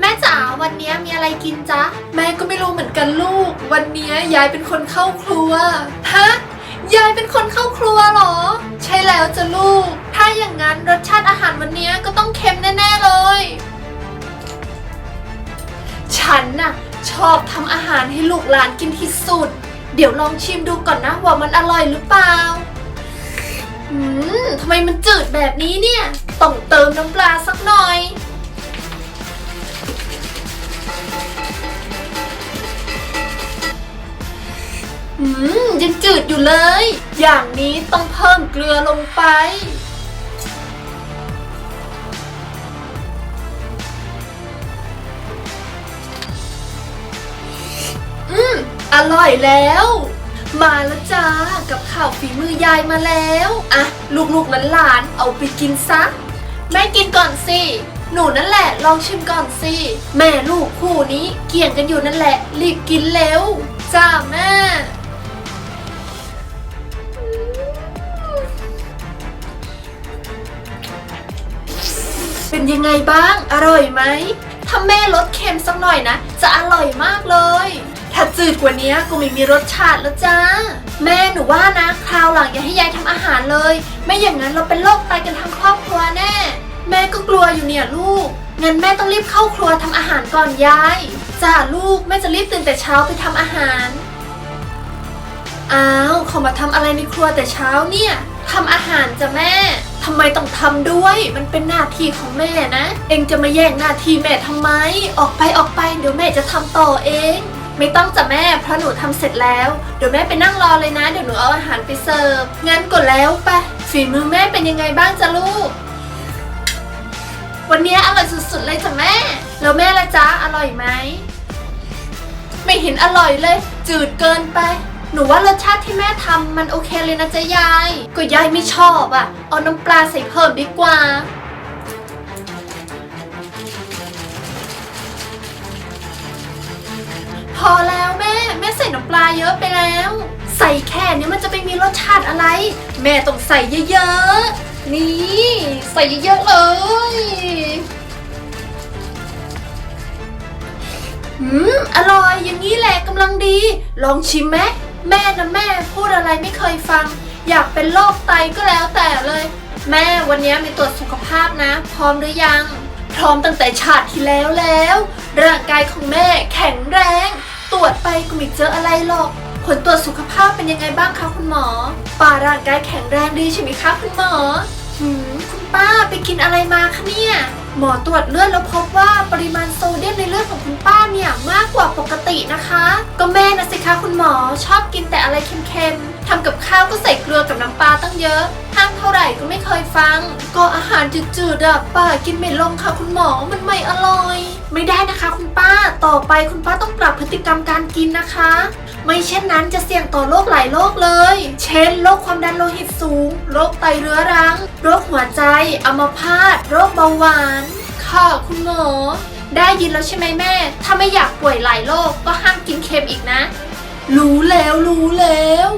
แม่จ๋าวันนี้มีอะไรกินจ๊ะ แม่ก็ไม่รู้เหมือนกันลูก วันนี้ยายเป็นคนเข้าครัว ฮะ ยายเป็นคนเข้าครัวเหรอ ใช่แล้วจ้ะลูก ถ้าอย่างนั้นรสชาติอาหารวันนี้ก็ต้องเค็มแน่ๆเลย ฉันน่ะชอบทำอาหารให้ลูกหลานกินที่สุด เดี๋ยวลองชิมดูก่อนนะว่ามันอร่อยหรือเปล่าอืมทำไมมันจืดแบบนี้เนี่ย ต้องเติมน้ำปลาสักหน่อย อืมยังจืดอยู่เลย อย่างนี้ต้องเพิ่มเกลือลงไป อืม อร่อยแล้ว มาแล้วจ้า กับข้าวฝีมือยายมาแล้ว อะ ลูกๆหลานๆเอาไปกินซะ แม่กินก่อนสิ หนูนั่นแหละ ลองชิมก่อนสิ แม่ลูกคู่นี้เกี่ยงกันอยู่นั่นแหละ รีบกินเร็ว จ้าแม่เป็นยังไงบ้าง อร่อยไหม ถ้าแม่ลดเค็มสักหน่อยนะ จะอร่อยมากเลย ถ้าจืดกว่านี้ก็ไม่มีรสชาติแล้วจ้า แม่หนูว่านะ คราวหลังอย่าให้ยายทำอาหารเลย ไม่อย่างนั้นเราเป็นโรคไตกันทั้งครอบครัวแน่ แม่ก็กลัวอยู่เนี่ยลูก งั้นแม่ต้องรีบเข้าครัวทำอาหารก่อนยาย จ้าลูกแม่จะรีบตื่นแต่เช้าไปทำอาหาร อ้าวเขามาทำอะไรในครัวแต่เช้าเนี่ยทำอาหารจ้ะแม่ทำไมต้องทำด้วย มันเป็นหน้าที่ของแม่นะ เองจะมาแย่งหน้าที่แม่ทำไม ออกไปออกไป เดี๋ยวแม่จะทำต่อเอง ไม่ต้องจ้ะแม่ เพราะหนูทำเสร็จแล้ว เดี๋ยวแม่ไปนั่งรอเลยนะ เดี๋ยวหนูเอาอาหารไปเสิร์ฟ งั้นก็แล้วไป ฝีมือแม่เป็นยังไงบ้างจ้ะลูก วันนี้อร่อยสุดๆเลยจ้ะแม่ แล้วแม่ละจ๊ะอร่อยไหม ไม่เห็นอร่อยเลย จืดเกินไป หนูว่ารสชาติที่แม่ทำมันโอเคเลยนะจ๊ะยาย ก็ยายไม่ชอบอะ่ะ เอาน้ำปลาใส่เพิ่มดีกว่า พอแล้วแม่แม่ใส่น้ำปลาเยอะไปแล้ว ใส่แค่นี้มันจะไปมีรสชาติอะไร แม่ต้องใส่เยอะๆ นี่ใส่เยอะๆเลย อืม อร่อยอย่างนี้แหละกำลังดี ลองชิมไหมแม่นะแม่พูดอะไรไม่เคยฟัง อยากเป็นโรคไตก็แล้วแต่เลย แม่วันนี้มีตรวจสุขภาพนะ พร้อมหรือยัง พร้อมตั้งแต่ชาติที่แล้วแล้ว ร่างกายของแม่แข็งแรง ตรวจไปก็ไม่เจออะไรหรอก ผลตรวจสุขภาพเป็นยังไงบ้างคะคุณหมอป้าร่างกายแข็งแรงดีใช่ไหมคะคุณหมอหืมคุณป้าไปกินอะไรมาคะเนี่ยหมอตรวจเลือดแล้วพบว่าปริมาณโซเดียมในเลือดของคุณป้าเนี่ยมากกว่าปกตินะคะ ก็แม่นะสิคะคุณหมอชอบกินแต่อะไรเค็มๆทำกับ ข้าวก็ใส่เกลือกับน้ำปลาตั้งเยอะห้ามเท่าไหร่ก็ไม่เคยฟัง ก็อาหารจืดๆอะป้ากินไม่ลงค่ะคุณหมอมันไม่อร่อย ไม่ได้นะคะคุณป้าต่อไปคุณป้าต้องปรับพฤติกรรมการกินนะคะ ไม่เช่นนั้นจะเสี่ยงต่อโรคหลายโรคเลย เช่นโรคความดันโลหิตสูงโรคไตเรื้อรัง โรคหัวใจอัมพาตโรคเบาหวาน ค่ะคุณหมอ ได้ยินแล้วใช่ไหมแม่ ถ้าไม่อยากป่วยหลายโรคก็ห้ามกินเค็มอีกนะ รู้แล้วรู้แล้ว